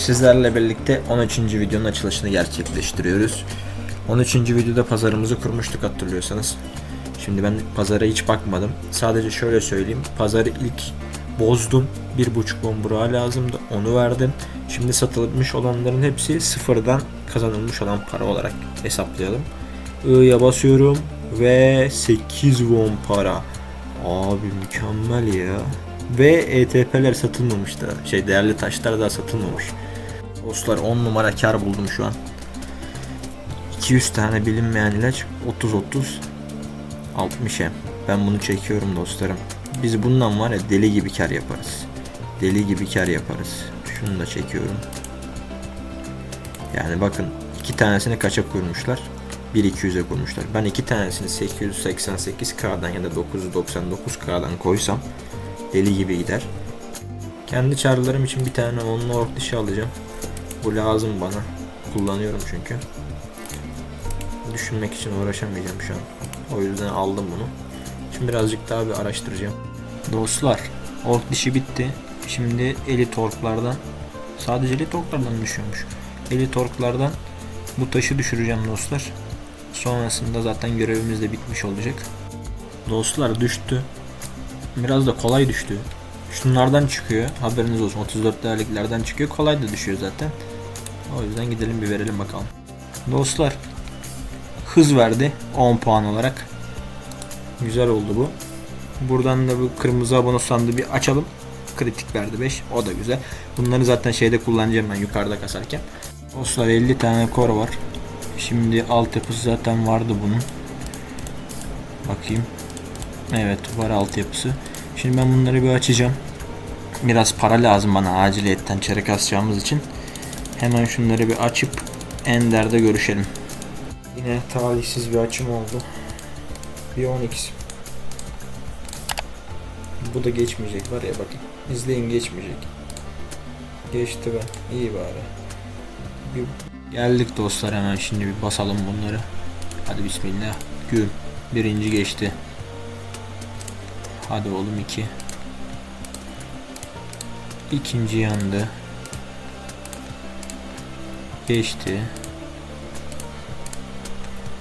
Sizlerle birlikte 13. videonun açılışını gerçekleştiriyoruz. 13. videoda pazarımızı kurmuştuk hatırlıyorsanız. Şimdi ben pazara hiç bakmadım. Sadece şöyle söyleyeyim. Pazarı ilk bozdum. 1.5 bombura lazımdı. Onu verdim. Şimdi satılmış olanların hepsi sıfırdan kazanılmış olan para olarak hesaplayalım. I'ya basıyorum ve 8 won para. Abi mükemmel ya. Ve ETP'ler satılmamış da. Şey değerli taşlar da satılmamış. Dostlar 10 numara kar buldum şu an. 200 tane bilinmeyen ilaç 30 30 60 hem. Ben bunu çekiyorum dostlarım. Biz bundan var ya deli gibi kar yaparız. Deli gibi kar yaparız. Şunu da çekiyorum. Yani bakın iki tanesini kaça kurmuşlar? 1-200'e kurmuşlar. Ben iki tanesini 888K'dan ya da 999K'dan koysam deli gibi gider. Kendi çarlarım için bir tane onunla ork dışı alacağım. Bu lazım bana. Kullanıyorum çünkü. Düşünmek için uğraşamayacağım şu an. O yüzden aldım bunu. Şimdi birazcık daha bir araştıracağım. Dostlar, ork dişi bitti. Şimdi elit orklardan sadece elit orklardan düşüyormuş. Elit orklardan bu taşı düşüreceğim dostlar. Sonrasında zaten görevimiz de bitmiş olacak. Dostlar düştü. Biraz da kolay düştü. Şunlardan çıkıyor. Haberiniz olsun. 34 değerliklerden çıkıyor. Kolay da düşüyor zaten. O yüzden gidelim bir verelim bakalım. Dostlar hız verdi 10 puan olarak. Güzel oldu bu. Buradan da bu kırmızı abone sandığı bir açalım. Kritik verdi 5. O da güzel. Bunları zaten şeyde kullanacağım ben yukarıda kasarken. Dostlar 50 tane kor var. Şimdi altyapısı zaten vardı bunun. Bakayım. Evet var altyapısı. Şimdi ben bunları bir açacağım. Biraz para lazım bana aciliyetten çarık asacağımız için. Hemen şunları bir açıp Ender'de görüşelim. Yine talihsiz bir açım oldu. Bir 10x. Bu da geçmeyecek var ya bakın. İzleyin geçmeyecek. Geçti be. İyi bari. Bir Geldik dostlar hemen şimdi bir basalım bunları. Hadi bismillah. Güm. Birinci geçti. Hadi oğlum iki. İkinci yandı. Geçti.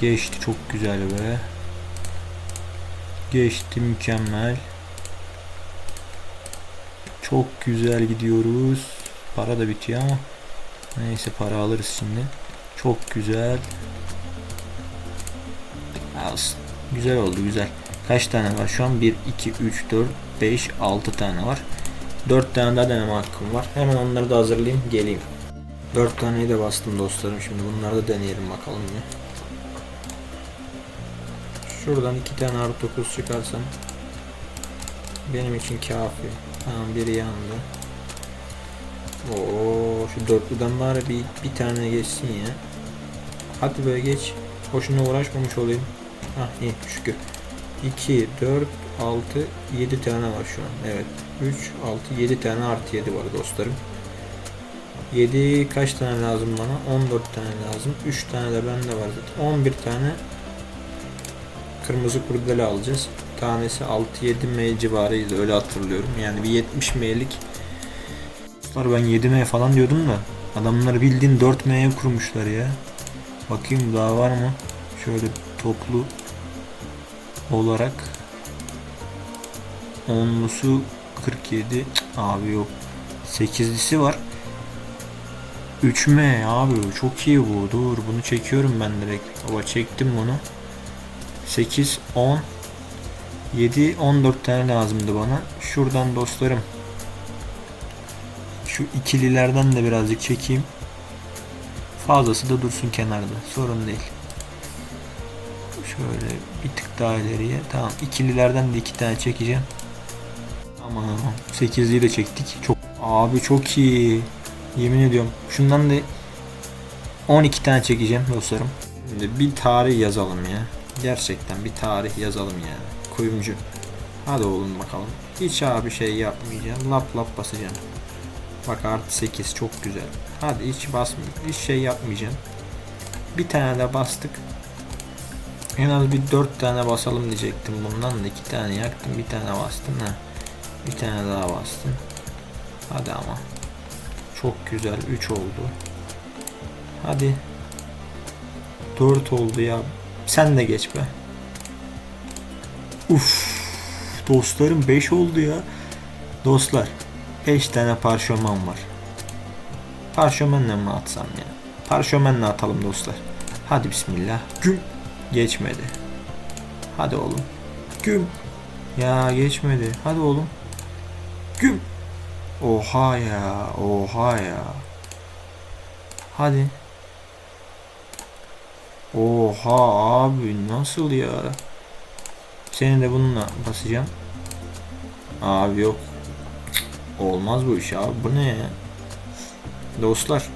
Geçti çok güzel be. Geçti mükemmel. Çok güzel gidiyoruz. Para da bitiyor ama. Neyse para alırız şimdi. Çok güzel. Alsın. Güzel oldu güzel. Kaç tane var şu an? 1, 2, 3, 4, 5, 6 tane var. 4 tane daha deneme hakkım var. Hemen onları da hazırlayayım geleyim. 4 taneyi de bastım dostlarım. Şimdi bunları da deneyelim bakalım ya. Şuradan 2 tane artı 9 çıkarsam benim için kafi. Tamam biri yandı. Oo şu dörtlüden bari bir, bir tane geçsin ya. Hadi böyle geç. Boşuna uğraşmamış olayım. Hah iyi şükür. 2, 4, 6, 7 tane var şu an. Evet. 3, 6, 7 tane artı 7 var dostlarım. 7 kaç tane lazım bana? 14 tane lazım. 3 tane de bende var zaten. 11 tane kırmızı kurdele alacağız. Tanesi 6-7 M civarıydı öyle hatırlıyorum. Yani bir 70 M'lik Dostlar ben 7M falan diyordum da adamlar bildiğin 4M'ye kurmuşlar ya. Bakayım daha var mı? Şöyle toplu olarak onlusu 47 Cık, abi yok 8'lisi var 3M abi çok iyi bu dur bunu çekiyorum ben direkt baba çektim bunu 8 10 7 14 tane lazımdı bana şuradan dostlarım şu ikililerden de birazcık çekeyim fazlası da dursun kenarda sorun değil Şöyle bir tık daha ileriye. Tamam ikililerden de iki tane çekeceğim. Tamam 8'liyi de çektik. Çok abi çok iyi. Yemin ediyorum. Şundan da 12 tane çekeceğim dostlarım. Şimdi bir tarih yazalım ya. Gerçekten bir tarih yazalım yani. Kuyumcu. Hadi oğlum bakalım. Hiç abi şey yapmayacağım. Lap lap basacağım. Bak artı 8 çok güzel. Hadi hiç basmayayım. Hiç şey yapmayacağım. Bir tane de bastık. En az bir 4 tane basalım diyecektim bundan da 2 tane yaktım bir tane bastım ha. Bir tane daha bastım. Hadi ama. Çok güzel. 3 oldu. Hadi. 4 oldu ya. Sen de geç be. Uf. Dostlarım 5 oldu ya. Dostlar 5 tane parşömen var. Parşömenle mi atsam ya? Parşömenle atalım dostlar. Hadi bismillah. Güm. Geçmedi. Hadi oğlum. Güm. Ya geçmedi. Hadi oğlum. Güm. Oha ya. Oha ya. Hadi. Oha abi nasıl ya? Seni de bununla basacağım. Abi yok. Olmaz bu iş abi. Bu ne ya? Dostlar.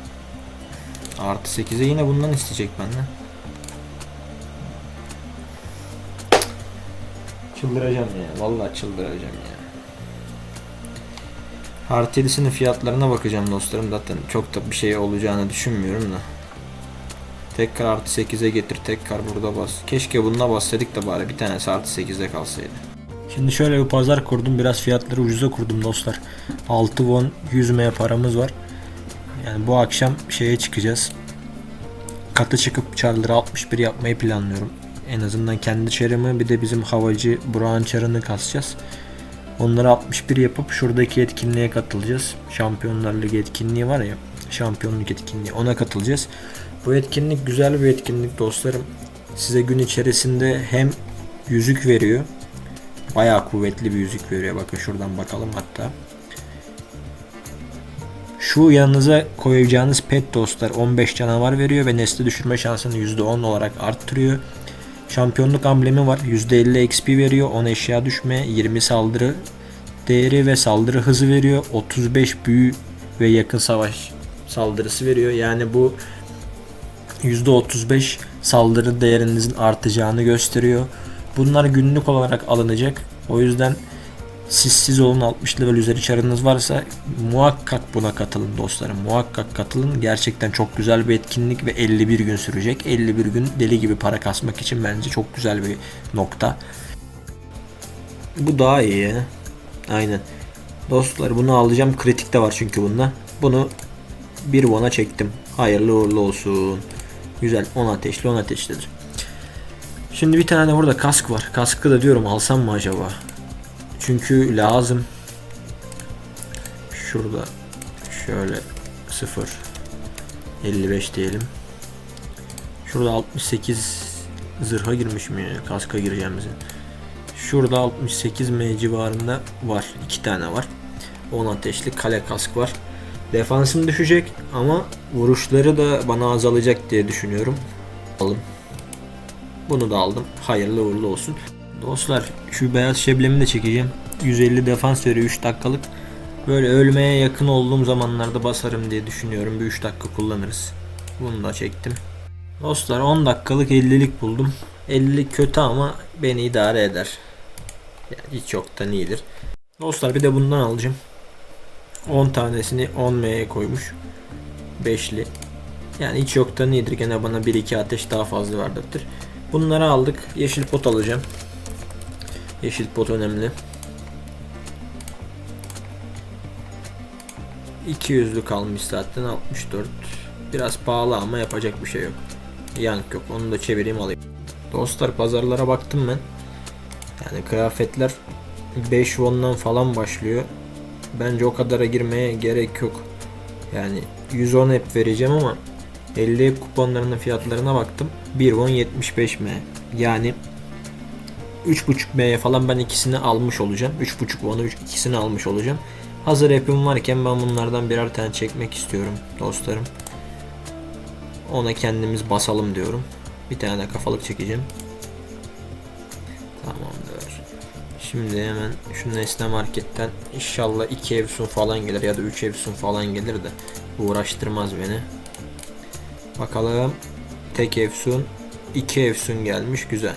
Artı 8'e yine bundan isteyecek benden. Çıldıracağım ya. Vallahi çıldıracağım ya. Artı 7'sinin fiyatlarına bakacağım dostlarım. Zaten çok da bir şey olacağını düşünmüyorum da. Tekrar artı 8'e getir. Tekrar burada bas. Keşke bununla bassaydık da bari bir tanesi artı 8'de kalsaydı. Şimdi şöyle bir pazar kurdum. Biraz fiyatları ucuza kurdum dostlar. 6 won 100 M paramız var. Yani bu akşam şeye çıkacağız. Katı çıkıp çarları 61 yapmayı planlıyorum. En azından kendi çarımı bir de bizim havacı Burak'ın çarını kasacağız. Onları 61 yapıp şuradaki etkinliğe katılacağız. Şampiyonlar Ligi etkinliği var ya. Şampiyonluk etkinliği ona katılacağız. Bu etkinlik güzel bir etkinlik dostlarım. Size gün içerisinde hem yüzük veriyor. Bayağı kuvvetli bir yüzük veriyor. Bakın şuradan bakalım hatta. Şu yanınıza koyacağınız pet dostlar 15 canavar veriyor ve nesli düşürme şansını %10 olarak arttırıyor. Şampiyonluk amblemi var. %50 XP veriyor. 10 eşya düşme, 20 saldırı değeri ve saldırı hızı veriyor. 35 büyü ve yakın savaş saldırısı veriyor. Yani bu %35 saldırı değerinizin artacağını gösteriyor. Bunlar günlük olarak alınacak. O yüzden siz siz olun 60 level üzeri çarınız varsa muhakkak buna katılın dostlarım. Muhakkak katılın. Gerçekten çok güzel bir etkinlik ve 51 gün sürecek. 51 gün deli gibi para kasmak için bence çok güzel bir nokta. Bu daha iyi ya. Aynen. Dostlar bunu alacağım. Kritik de var çünkü bunda. Bunu bir vona çektim. Hayırlı uğurlu olsun. Güzel 10 ateşli 10 ateşlidir. Şimdi bir tane burada kask var. Kaskı da diyorum alsam mı acaba? Çünkü lazım. Şurada şöyle 0 55 diyelim. Şurada 68 zırha girmiş mi? Kaska gireceğimizin. Şurada 68 M civarında var. iki tane var. 10 ateşli kale kask var. Defansım düşecek ama vuruşları da bana azalacak diye düşünüyorum. Alın. Bunu da aldım. Hayırlı uğurlu olsun. Dostlar şu beyaz şeblemi de çekeceğim. 150 defans veriyor 3 dakikalık. Böyle ölmeye yakın olduğum zamanlarda basarım diye düşünüyorum. Bir 3 dakika kullanırız. Bunu da çektim. Dostlar 10 dakikalık 50'lik buldum. 50'lik kötü ama beni idare eder. Yani hiç yoktan iyidir. Dostlar bir de bundan alacağım. 10 tanesini 10 M'ye koymuş. 5'li. Yani hiç yoktan iyidir. Gene bana 1-2 ateş daha fazla verdiktir. Bunları aldık. Yeşil pot alacağım. Yeşil pot önemli. 200'lü kalmış zaten 64. Biraz pahalı ama yapacak bir şey yok. Yank yok. Onu da çevireyim alayım. Dostlar pazarlara baktım ben. Yani kıyafetler 5 won'dan falan başlıyor. Bence o kadara girmeye gerek yok. Yani 110 hep vereceğim ama 50 hep kuponlarının fiyatlarına baktım. 1 won 75 m. Yani 3.5 M'ye falan ben ikisini almış olacağım. 3.5 won'u üç- ikisini almış olacağım. Hazır app'im varken ben bunlardan birer tane çekmek istiyorum dostlarım. Ona kendimiz basalım diyorum. Bir tane kafalık çekeceğim. Tamamdır. Şimdi hemen şu Nesne Market'ten inşallah 2 evsun falan gelir ya da 3 evsun falan gelir de uğraştırmaz beni. Bakalım. Tek efsun, iki efsun gelmiş güzel.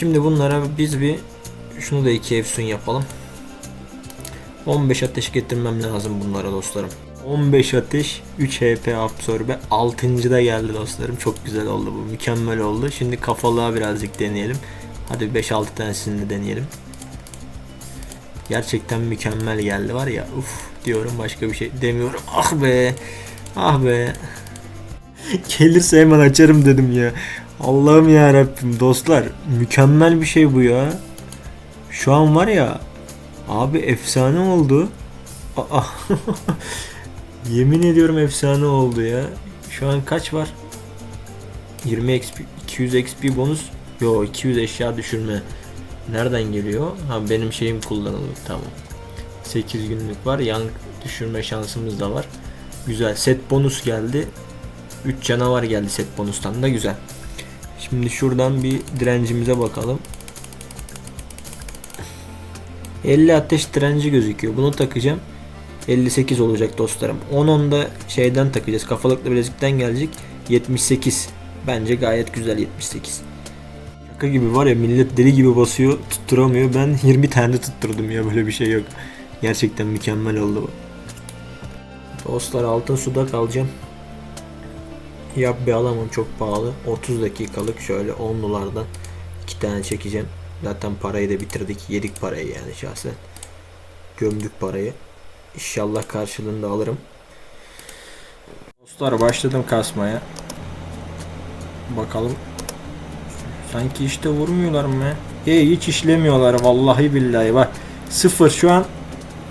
Şimdi bunlara biz bir şunu da iki efsun yapalım. 15 ateş getirmem lazım bunlara dostlarım. 15 ateş, 3 HP absorbe. 6. da geldi dostlarım. Çok güzel oldu bu. Mükemmel oldu. Şimdi kafalığa birazcık deneyelim. Hadi 5-6 tanesini de deneyelim. Gerçekten mükemmel geldi var ya. Uf. diyorum başka bir şey demiyorum. Ah be. Ah be. Gelirse hemen açarım dedim ya. Allah'ım ya Rabbim dostlar mükemmel bir şey bu ya. Şu an var ya abi efsane oldu. Aa. Yemin ediyorum efsane oldu ya. Şu an kaç var? 20 XP, 200 XP bonus. Yo 200 eşya düşürme. Nereden geliyor? Ha benim şeyim kullanılıyor. Tamam. 8 günlük var. Yan düşürme şansımız da var. Güzel. Set bonus geldi. 3 canavar geldi set bonustan da güzel. Şimdi şuradan bir direncimize bakalım. 50 ateş direnci gözüküyor. Bunu takacağım. 58 olacak dostlarım. 10 da şeyden takacağız. Kafalıklı bilezikten gelecek. 78. Bence gayet güzel 78. Şaka gibi var ya millet deli gibi basıyor tutturamıyor. Ben 20 tane tutturdum ya böyle bir şey yok. Gerçekten mükemmel oldu bu. Dostlar altın suda kalacağım. Yap bir alamam çok pahalı. 30 dakikalık şöyle 10 dolardan 2 tane çekeceğim. Zaten parayı da bitirdik. Yedik parayı yani şahsen. Gömdük parayı. İnşallah karşılığında alırım. Dostlar başladım kasmaya. Bakalım. Sanki işte vurmuyorlar mı? E hiç işlemiyorlar vallahi billahi bak. Sıfır şu an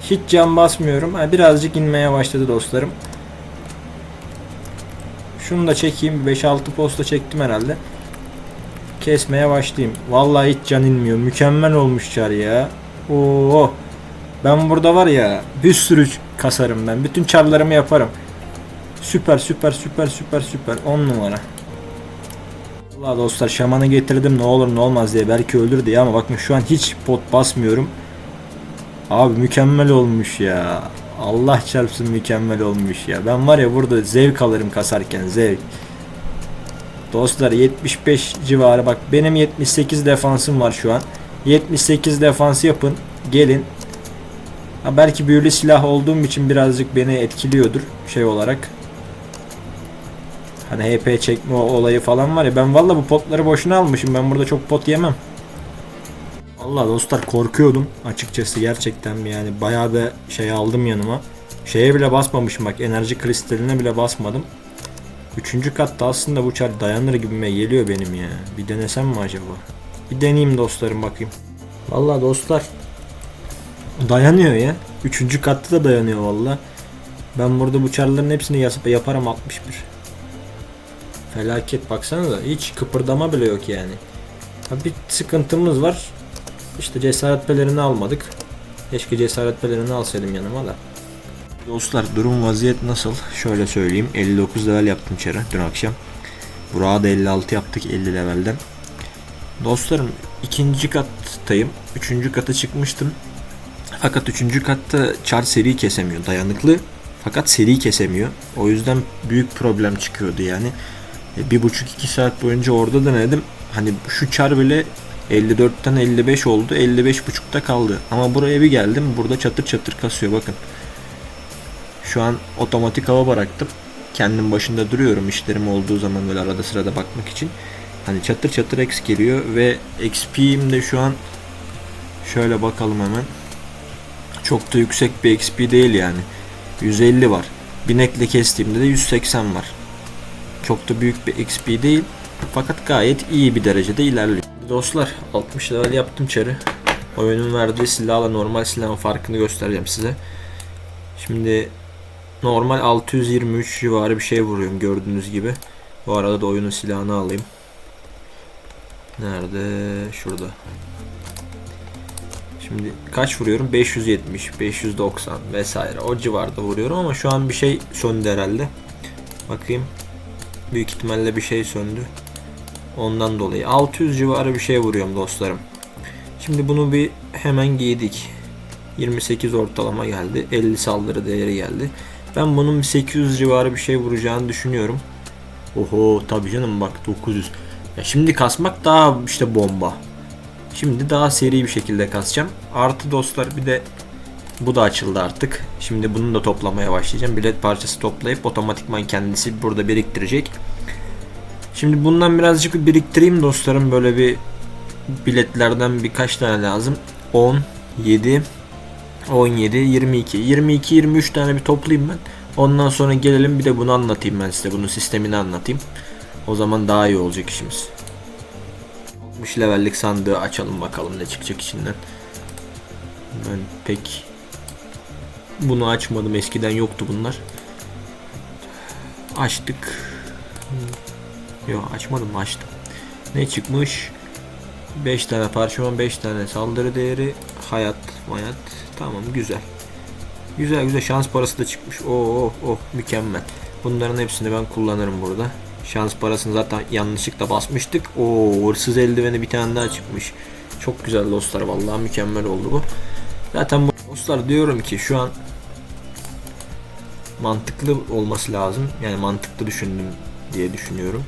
hiç can basmıyorum. Ha, birazcık inmeye başladı dostlarım. Şunu da çekeyim. 5-6 posta çektim herhalde. Kesmeye başlayayım. Vallahi hiç can inmiyor. Mükemmel olmuş çar ya. Oo. Ben burada var ya bir sürü kasarım ben. Bütün çarlarımı yaparım. Süper süper süper süper süper. 10 numara. Valla dostlar şamanı getirdim ne olur ne olmaz diye. Belki ölür diye ama bakın şu an hiç pot basmıyorum. Abi mükemmel olmuş ya. Allah çarpsın mükemmel olmuş ya. Ben var ya burada zevk alırım kasarken zevk. Dostlar 75 civarı bak benim 78 defansım var şu an. 78 defans yapın. Gelin. Ha belki büyülü silah olduğum için birazcık beni etkiliyordur şey olarak. Hani HP çekme olayı falan var ya ben valla bu potları boşuna almışım. Ben burada çok pot yemem. Allah dostlar korkuyordum açıkçası gerçekten yani bayağı da şey aldım yanıma. Şeye bile basmamışım bak enerji kristaline bile basmadım. Üçüncü katta aslında bu çar dayanır gibime geliyor benim ya. Bir denesem mi acaba? Bir deneyeyim dostlarım bakayım. Vallahi dostlar dayanıyor ya. Üçüncü katta da dayanıyor valla. Ben burada bu çarların hepsini yasıp yaparım 61. Felaket baksana da hiç kıpırdama bile yok yani. Ha bir sıkıntımız var. İşte cesaret pelerini almadık. Keşke cesaret pelerini alsaydım yanıma da. Dostlar durum vaziyet nasıl? Şöyle söyleyeyim. 59 level yaptım çarı dün akşam. Burak'a da 56 yaptık 50 levelden. Dostlarım ikinci kattayım. Üçüncü kata çıkmıştım. Fakat üçüncü katta çar seri kesemiyor. Dayanıklı fakat seri kesemiyor. O yüzden büyük problem çıkıyordu yani. E, bir buçuk iki saat boyunca orada denedim. Hani şu çar bile 54'ten 55 oldu. 55.5'ta kaldı. Ama buraya bir geldim. Burada çatır çatır kasıyor bakın. Şu an otomatik hava bıraktım. Kendim başında duruyorum işlerim olduğu zaman böyle arada sırada bakmak için. Hani çatır çatır X geliyor ve XP'im de şu an şöyle bakalım hemen. Çok da yüksek bir XP değil yani. 150 var. Binekle kestiğimde de 180 var. Çok da büyük bir XP değil. Fakat gayet iyi bir derecede ilerliyor. Dostlar 60 level yaptım çarı. Oyunun verdiği silahla normal silahın farkını göstereceğim size. Şimdi normal 623 civarı bir şey vuruyorum gördüğünüz gibi. Bu arada da oyunun silahını alayım. Nerede? Şurada. Şimdi kaç vuruyorum? 570, 590 vesaire o civarda vuruyorum ama şu an bir şey söndü herhalde. Bakayım. Büyük ihtimalle bir şey söndü. Ondan dolayı 600 civarı bir şey vuruyorum dostlarım. Şimdi bunu bir hemen giydik. 28 ortalama geldi. 50 saldırı değeri geldi. Ben bunun bir 800 civarı bir şey vuracağını düşünüyorum. Oho tabii canım bak 900. Ya şimdi kasmak daha işte bomba. Şimdi daha seri bir şekilde kasacağım. Artı dostlar bir de bu da açıldı artık. Şimdi bunu da toplamaya başlayacağım. Bilet parçası toplayıp otomatikman kendisi burada biriktirecek. Şimdi bundan birazcık bir biriktireyim dostlarım. Böyle bir biletlerden birkaç tane lazım. 10, 7, 17, 22. 22, 23 tane bir toplayayım ben. Ondan sonra gelelim bir de bunu anlatayım ben size. Bunun sistemini anlatayım. O zaman daha iyi olacak işimiz. 60 levellik sandığı açalım bakalım ne çıkacak içinden. Ben pek bunu açmadım. Eskiden yoktu bunlar. Açtık. Yok açmadım açtım. Ne çıkmış? 5 tane parşömen 5 tane saldırı değeri hayat hayat tamam güzel. Güzel güzel şans parası da çıkmış. Oo oh, oh, mükemmel. Bunların hepsini ben kullanırım burada. Şans parasını zaten yanlışlıkla basmıştık. Oo hırsız eldiveni bir tane daha çıkmış. Çok güzel dostlar vallahi mükemmel oldu bu. Zaten bu dostlar diyorum ki şu an mantıklı olması lazım. Yani mantıklı düşündüm diye düşünüyorum.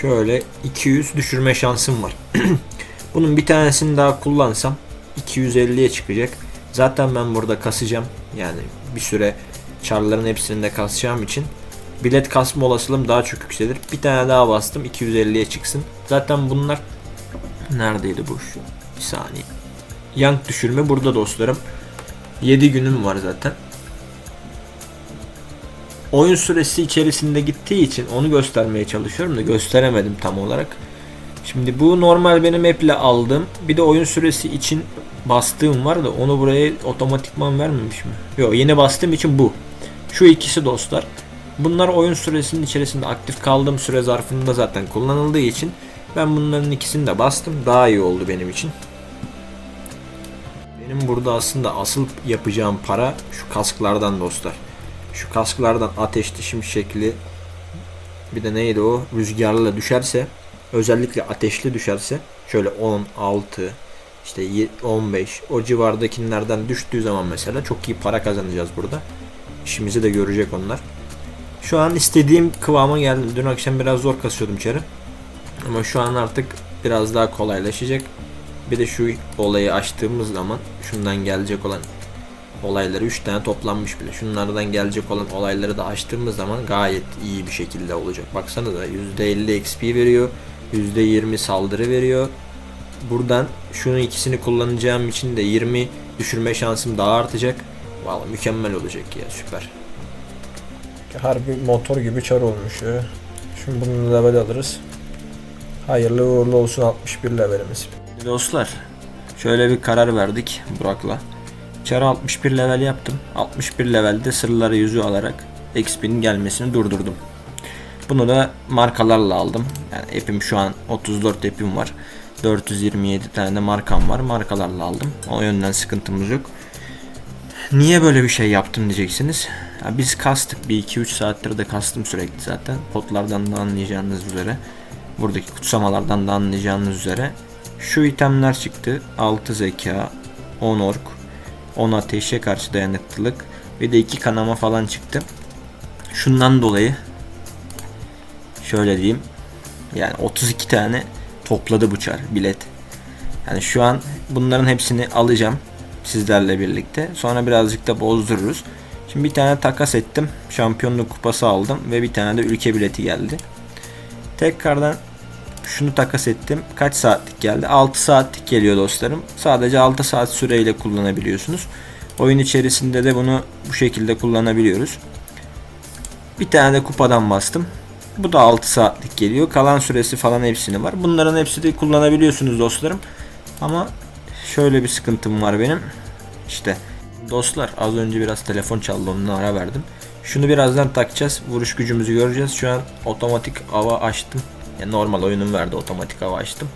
Şöyle 200 düşürme şansım var. Bunun bir tanesini daha kullansam 250'ye çıkacak. Zaten ben burada kasacağım. Yani bir süre çarların hepsini de kasacağım için bilet kasma olasılığım daha çok yükselir. Bir tane daha bastım 250'ye çıksın. Zaten bunlar neredeydi bu? Bir saniye. Yank düşürme burada dostlarım. 7 günüm var zaten. Oyun süresi içerisinde gittiği için onu göstermeye çalışıyorum da gösteremedim tam olarak. Şimdi bu normal benim app'le aldığım. Bir de oyun süresi için bastığım var da onu buraya otomatikman vermemiş mi? Yok yeni bastığım için bu. Şu ikisi dostlar. Bunlar oyun süresinin içerisinde aktif kaldığım süre zarfında zaten kullanıldığı için ben bunların ikisini de bastım. Daha iyi oldu benim için. Benim burada aslında asıl yapacağım para şu kasklardan dostlar. Şu kasklardan ateşli şimşekli bir de neydi o rüzgarla düşerse özellikle ateşli düşerse şöyle 10, 6 işte 15 o civardakilerden düştüğü zaman mesela çok iyi para kazanacağız burada. İşimizi de görecek onlar. Şu an istediğim kıvama geldim. Dün akşam biraz zor kasıyordum içeri. Ama şu an artık biraz daha kolaylaşacak. Bir de şu olayı açtığımız zaman şundan gelecek olan olayları 3 tane toplanmış bile. Şunlardan gelecek olan olayları da açtığımız zaman gayet iyi bir şekilde olacak. Baksana da %50 XP veriyor. %20 saldırı veriyor. Buradan şunu ikisini kullanacağım için de 20 düşürme şansım daha artacak. Valla mükemmel olacak ya süper. Harbi motor gibi çar olmuş ya. Şimdi bunu level alırız. Hayırlı uğurlu olsun 61 levelimiz. Dostlar şöyle bir karar verdik Burak'la. Çarı 61 level yaptım. 61 levelde sırları yüzü alarak XP'nin gelmesini durdurdum. Bunu da markalarla aldım. Yani app'im şu an 34 app'im var. 427 tane de markam var. Markalarla aldım. O yönden sıkıntımız yok. Niye böyle bir şey yaptım diyeceksiniz. Ya biz kastık bir 2-3 saattir de kastım sürekli zaten. Potlardan da anlayacağınız üzere. Buradaki kutsamalardan da anlayacağınız üzere. Şu itemler çıktı. 6 zeka, 10 ork, 10 ateşe karşı dayanıklılık ve de 2 kanama falan çıktı. Şundan dolayı şöyle diyeyim. Yani 32 tane topladı bu çar bilet. Yani şu an bunların hepsini alacağım sizlerle birlikte. Sonra birazcık da bozdururuz. Şimdi bir tane takas ettim. Şampiyonluk kupası aldım ve bir tane de ülke bileti geldi. Tekrardan şunu takas ettim. Kaç saatlik geldi? 6 saatlik geliyor dostlarım. Sadece 6 saat süreyle kullanabiliyorsunuz. Oyun içerisinde de bunu bu şekilde kullanabiliyoruz. Bir tane de kupadan bastım. Bu da 6 saatlik geliyor. Kalan süresi falan hepsini var. Bunların hepsi de kullanabiliyorsunuz dostlarım. Ama şöyle bir sıkıntım var benim. İşte dostlar az önce biraz telefon çaldı onunla ara verdim. Şunu birazdan takacağız. Vuruş gücümüzü göreceğiz. Şu an otomatik hava açtım. Yani normal oyunum verdi otomatik hava açtım.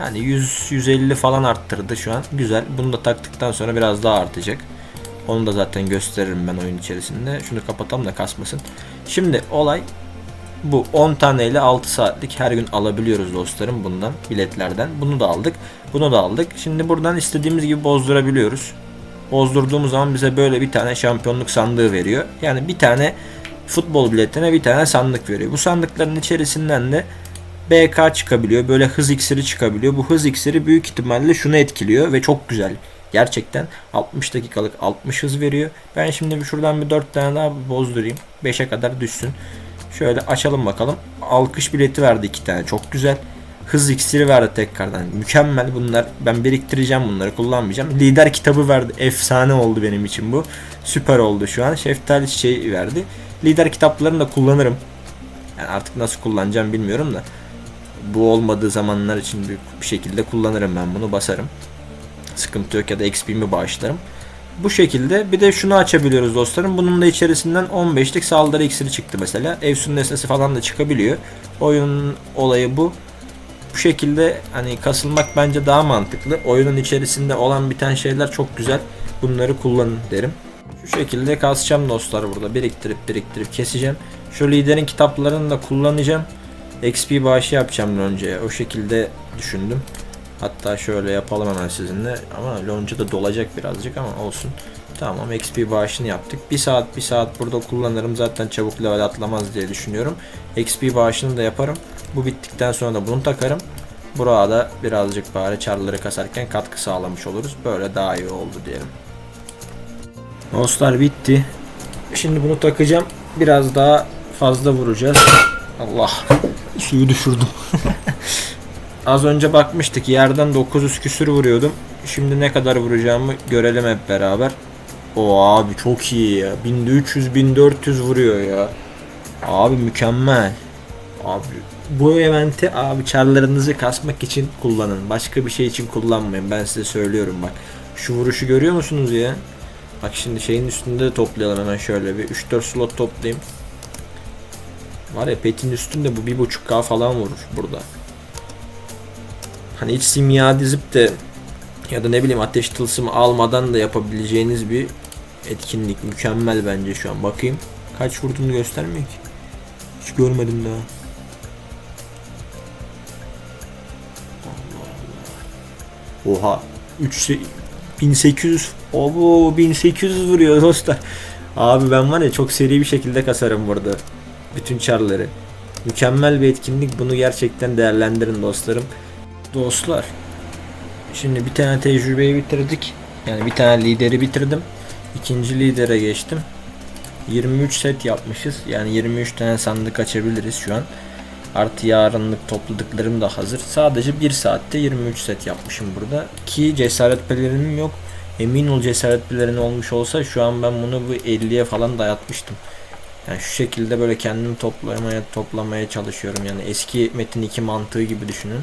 Yani 100-150 falan arttırdı şu an. Güzel. Bunu da taktıktan sonra biraz daha artacak. Onu da zaten gösteririm ben oyun içerisinde. Şunu kapatalım da kasmasın. Şimdi olay bu 10 tane ile 6 saatlik her gün alabiliyoruz dostlarım bundan biletlerden. Bunu da aldık. Bunu da aldık. Şimdi buradan istediğimiz gibi bozdurabiliyoruz. Bozdurduğumuz zaman bize böyle bir tane şampiyonluk sandığı veriyor. Yani bir tane futbol biletine bir tane sandık veriyor. Bu sandıkların içerisinden de BK çıkabiliyor. Böyle hız iksiri çıkabiliyor. Bu hız iksiri büyük ihtimalle şunu etkiliyor ve çok güzel. Gerçekten 60 dakikalık 60 hız veriyor. Ben şimdi şuradan bir 4 tane daha bozdurayım. 5'e kadar düşsün. Şöyle açalım bakalım. Alkış bileti verdi iki tane. Çok güzel. Hız iksiri verdi tekrardan. Mükemmel bunlar. Ben biriktireceğim bunları kullanmayacağım. Lider kitabı verdi. Efsane oldu benim için bu. Süper oldu şu an. Şeftali çiçeği verdi. Lider kitaplarını da kullanırım. Yani artık nasıl kullanacağım bilmiyorum da. Bu olmadığı zamanlar için bir, şekilde kullanırım ben bunu basarım. Sıkıntı yok ya da XP'mi bağışlarım. Bu şekilde bir de şunu açabiliyoruz dostlarım. Bunun da içerisinden 15'lik saldırı iksiri çıktı mesela. Evsun nesnesi falan da çıkabiliyor. Oyunun olayı bu. Bu şekilde hani kasılmak bence daha mantıklı. Oyunun içerisinde olan biten şeyler çok güzel. Bunları kullanın derim. Şu şekilde kasacağım dostlar burada. Biriktirip biriktirip keseceğim. Şu liderin kitaplarını da kullanacağım. XP bağışı yapacağım Lonca'ya. O şekilde düşündüm. Hatta şöyle yapalım hemen sizinle. Ama Lonca da dolacak birazcık ama olsun. Tamam XP bağışını yaptık. Bir saat bir saat burada kullanırım. Zaten çabuk level atlamaz diye düşünüyorum. XP bağışını da yaparım. Bu bittikten sonra da bunu takarım. Burada birazcık bari çarları kasarken katkı sağlamış oluruz. Böyle daha iyi oldu diyelim. Dostlar bitti. Şimdi bunu takacağım. Biraz daha fazla vuracağız. Allah. Suyu düşürdüm. Az önce bakmıştık yerden 900 küsür vuruyordum. Şimdi ne kadar vuracağımı görelim hep beraber. O abi çok iyi ya. 1300 1400 vuruyor ya. Abi mükemmel. Abi bu eventi abi çarlarınızı kasmak için kullanın. Başka bir şey için kullanmayın. Ben size söylüyorum bak. Şu vuruşu görüyor musunuz ya? Bak şimdi şeyin üstünde de toplayalım hemen şöyle bir 3-4 slot toplayayım. Var ya petin üstünde bu 1.5k falan vurur burada. Hani hiç simya dizip de ya da ne bileyim ateş tılsımı almadan da yapabileceğiniz bir etkinlik. Mükemmel bence şu an. Bakayım. Kaç vurduğunu göstermiyor ki. Hiç görmedim daha. Allah Allah. Oha. 3 1800 Obo 1800 vuruyor dostlar. Abi ben var ya çok seri bir şekilde kasarım burada. Bütün çarları. Mükemmel bir etkinlik. Bunu gerçekten değerlendirin dostlarım. Dostlar. Şimdi bir tane tecrübeyi bitirdik. Yani bir tane lideri bitirdim. İkinci lidere geçtim. 23 set yapmışız. Yani 23 tane sandık açabiliriz şu an. Artı yarınlık topladıklarım da hazır. Sadece 1 saatte 23 set yapmışım burada. Ki cesaret pelerinim yok. Emin ol cesaret pelerin olmuş olsa şu an ben bunu bu 50'ye falan dayatmıştım. Yani şu şekilde böyle kendim toplamaya toplamaya çalışıyorum. Yani eski Metin 2 mantığı gibi düşünün.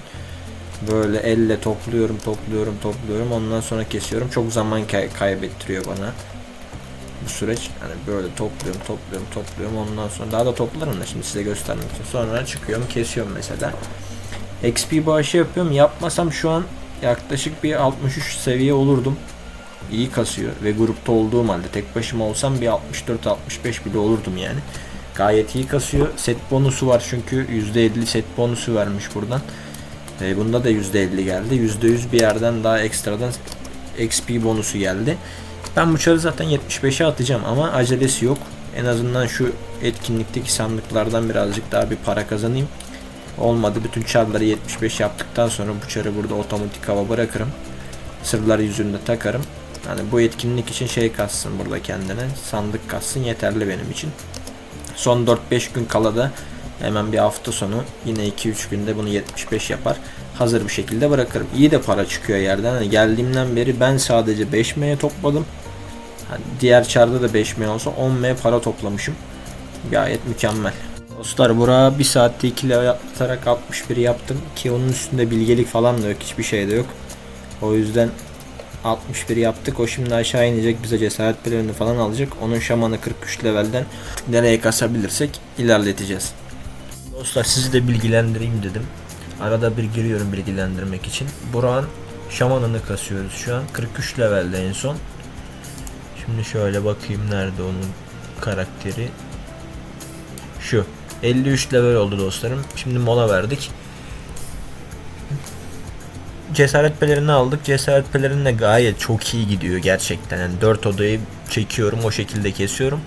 Böyle elle topluyorum, topluyorum, topluyorum. Ondan sonra kesiyorum. Çok zaman kay- kaybettiriyor bana. Bu süreç yani böyle topluyorum, topluyorum, topluyorum. Ondan sonra daha da toplarım da şimdi size göstermek için. Sonra çıkıyorum, kesiyorum mesela. XP bağışı yapıyorum. Yapmasam şu an yaklaşık bir 63 seviye olurdum. İyi kasıyor ve grupta olduğum halde tek başıma olsam bir 64-65 bile olurdum yani. Gayet iyi kasıyor. Set bonusu var çünkü %50 set bonusu vermiş buradan. E, bunda da %50 geldi. %100 bir yerden daha ekstradan XP bonusu geldi. Ben bu çarı zaten 75'e atacağım ama acelesi yok. En azından şu etkinlikteki sandıklardan birazcık daha bir para kazanayım. Olmadı bütün çarları 75 yaptıktan sonra bu çarı burada otomatik hava bırakırım. Sırlar yüzünde takarım. Yani bu etkinlik için şey kassın burada kendine. Sandık kassın yeterli benim için. Son 4-5 gün kala da hemen bir hafta sonu yine 2-3 günde bunu 75 yapar. Hazır bir şekilde bırakırım. İyi de para çıkıyor yerden. Hani geldiğimden beri ben sadece 5M topladım. Hani diğer çarda da 5M olsa 10M para toplamışım. Gayet mükemmel. Dostlar bura 1 saatte 2 level atarak 61 yaptım ki onun üstünde bilgelik falan da yok hiçbir şey de yok. O yüzden 61 yaptık. O şimdi aşağı inecek bize cesaret pelerini falan alacak. Onun şamanı 43 levelden nereye kasabilirsek ilerleteceğiz. Dostlar sizi de bilgilendireyim dedim. Arada bir giriyorum bilgilendirmek için. Burak'ın şamanını kasıyoruz şu an. 43 levelde en son. Şimdi şöyle bakayım nerede onun karakteri. Şu. 53 level oldu dostlarım. Şimdi mola verdik. Cesaret pelerini aldık. Cesaret pelerini de gayet çok iyi gidiyor gerçekten. Yani 4 odayı çekiyorum o şekilde kesiyorum.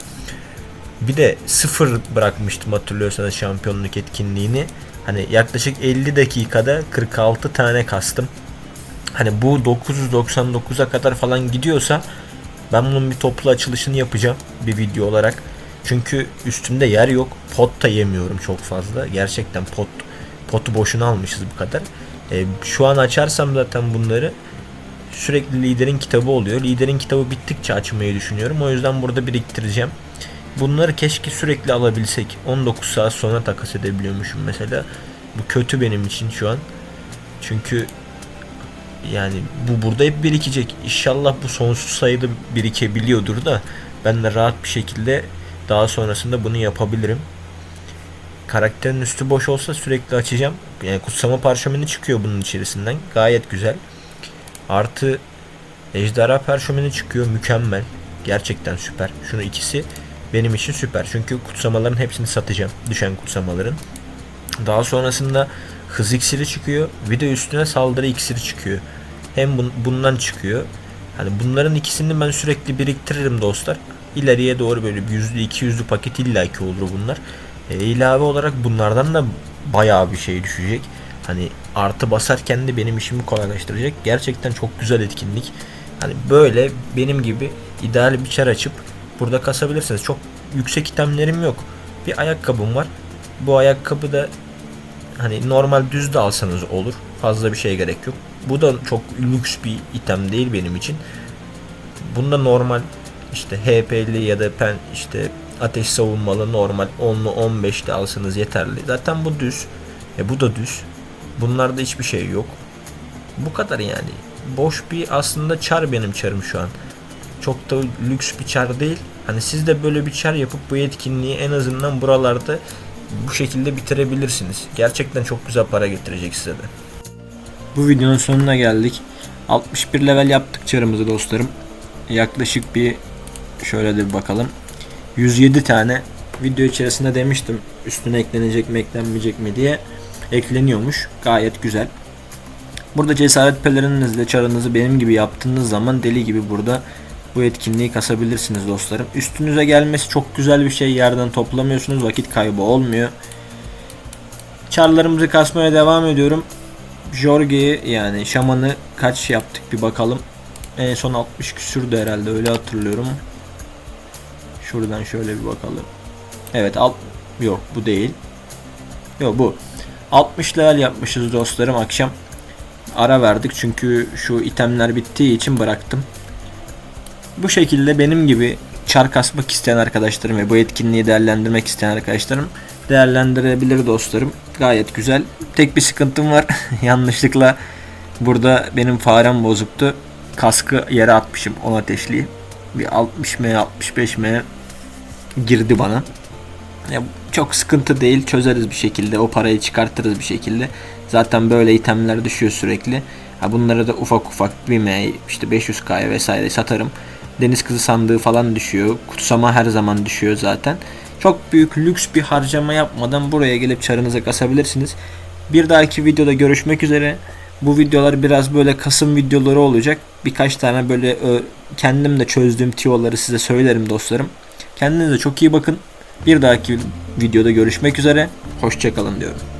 Bir de sıfır bırakmıştım hatırlıyorsanız şampiyonluk etkinliğini. Hani yaklaşık 50 dakikada 46 tane kastım. Hani bu 999'a kadar falan gidiyorsa ben bunun bir toplu açılışını yapacağım bir video olarak. Çünkü üstümde yer yok. Pot da yemiyorum çok fazla. Gerçekten pot potu boşuna almışız bu kadar. E, şu an açarsam zaten bunları sürekli liderin kitabı oluyor. Liderin kitabı bittikçe açmayı düşünüyorum. O yüzden burada biriktireceğim. Bunları keşke sürekli alabilsek. 19 saat sonra takas edebiliyormuşum mesela. Bu kötü benim için şu an. Çünkü yani bu burada hep birikecek. İnşallah bu sonsuz sayıda birikebiliyordur da ben de rahat bir şekilde daha sonrasında bunu yapabilirim. Karakterin üstü boş olsa sürekli açacağım. Yani kutsama parşömeni çıkıyor bunun içerisinden. Gayet güzel. Artı ejderha parşömeni çıkıyor. Mükemmel. Gerçekten süper. Şunu ikisi benim için süper. Çünkü kutsamaların hepsini satacağım. Düşen kutsamaların. Daha sonrasında hız iksiri çıkıyor. Bir de üstüne saldırı iksiri çıkıyor. Hem bun- bundan çıkıyor. Hani bunların ikisini ben sürekli biriktiririm dostlar. İleriye doğru böyle yüzlü iki yüzlü paket illaki olur bunlar. E, ilave olarak bunlardan da bayağı bir şey düşecek. Hani artı basarken de benim işimi kolaylaştıracak. Gerçekten çok güzel etkinlik. Hani böyle benim gibi ideal bir çar açıp burada kasabilirsiniz. Çok yüksek itemlerim yok. Bir ayakkabım var. Bu ayakkabı da hani normal düz de alsanız olur. Fazla bir şey gerek yok. Bu da çok lüks bir item değil benim için. Bunda normal işte HP'li ya da pen işte ateş savunmalı normal 10'lu 15'li alsanız yeterli. Zaten bu düz. E bu da düz. Bunlarda hiçbir şey yok. Bu kadar yani. Boş bir aslında çar benim çarım şu an. Çok da lüks bir çar değil. Hani siz de böyle bir çar yapıp bu etkinliği en azından buralarda bu şekilde bitirebilirsiniz. Gerçekten çok güzel para getirecek size de. Bu videonun sonuna geldik. 61 level yaptık çarımızı dostlarım. Yaklaşık bir şöyle de bir bakalım. 107 tane video içerisinde demiştim üstüne eklenecek mi eklenmeyecek mi diye ekleniyormuş. Gayet güzel. Burada cesaret pelerininizle çarınızı benim gibi yaptığınız zaman deli gibi burada bu etkinliği kasabilirsiniz dostlarım. Üstünüze gelmesi çok güzel bir şey. Yerden toplamıyorsunuz. Vakit kaybı olmuyor. Çarlarımızı kasmaya devam ediyorum. Jorge'yi yani şamanı kaç yaptık bir bakalım. En son 60 küsürdü herhalde öyle hatırlıyorum. Şuradan şöyle bir bakalım. Evet alt yok bu değil. Yok bu. 60 level yapmışız dostlarım akşam. Ara verdik çünkü şu itemler bittiği için bıraktım. Bu şekilde benim gibi çar kasmak isteyen arkadaşlarım ve bu etkinliği değerlendirmek isteyen arkadaşlarım değerlendirebilir dostlarım. Gayet güzel. Tek bir sıkıntım var. Yanlışlıkla burada benim farem bozuktu. Kaskı yere atmışım o ateşliği. Bir 60 m 65 m girdi bana. Ya çok sıkıntı değil. Çözeriz bir şekilde. O parayı çıkartırız bir şekilde. Zaten böyle itemler düşüyor sürekli. Ha bunları da ufak ufak bir m işte 500k'ya vesaire satarım. Deniz kızı sandığı falan düşüyor. Kutsama her zaman düşüyor zaten. Çok büyük lüks bir harcama yapmadan buraya gelip çarınıza kasabilirsiniz. Bir dahaki videoda görüşmek üzere. Bu videolar biraz böyle Kasım videoları olacak. Birkaç tane böyle ö, kendim de çözdüğüm tiyoları size söylerim dostlarım. Kendinize çok iyi bakın. Bir dahaki videoda görüşmek üzere. Hoşçakalın diyorum.